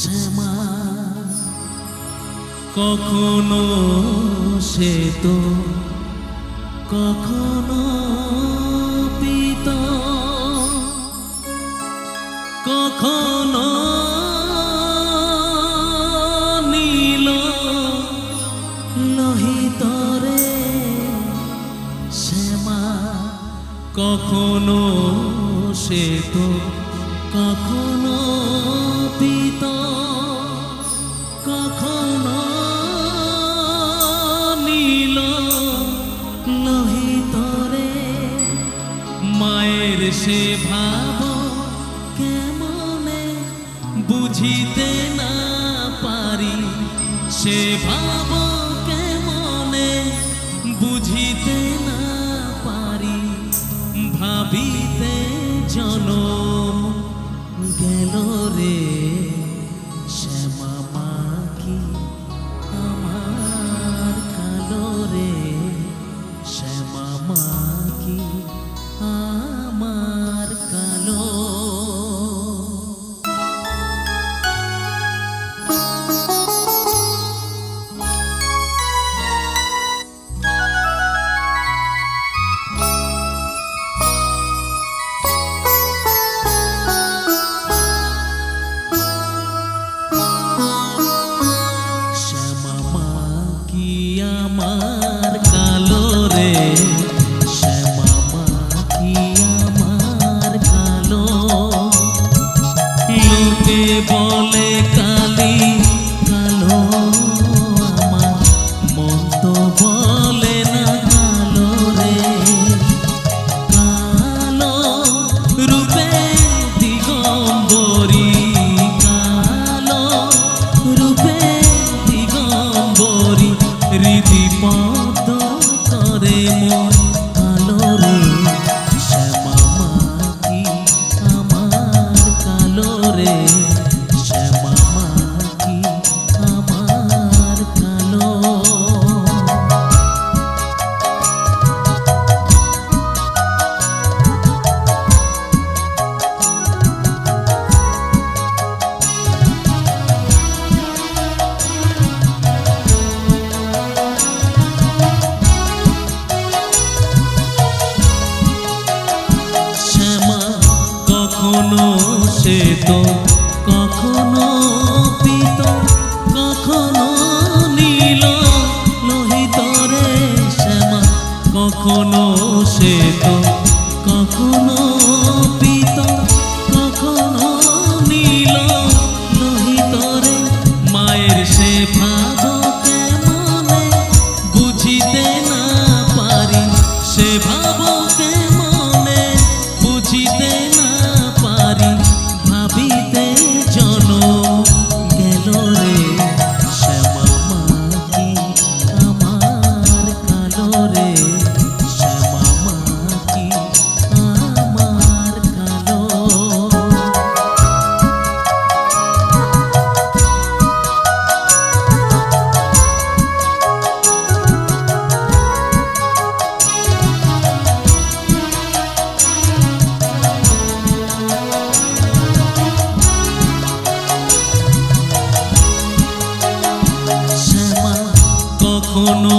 শ্যামা, কখনো সে তো, কখনো পিত, কখনো নীল লোহিতরে শ্যামা, কখনো সে তো, কখনো পিত। সে ভাব কেমনে বুঝিতে না পারি। সে ভাব কেমনে বুঝিতে না পারি। ভাবিতে জনম গেল রে। বলে কালি কালো আমার। মন তো বলে না কালো রে। কালো রূপে দিগম্বরী কালো রূপে দিগম্বরী রীতি পদ করে মন কালো রে। শ্যামা আমার কালো রে। কখনো সে কখনো পিত, কখনো নীল, লোহিত রে শ্যামা। কখনো সে কখনো পিত, কখনো নীল, লোহিত রে। মায়ের সে ভাব কখনো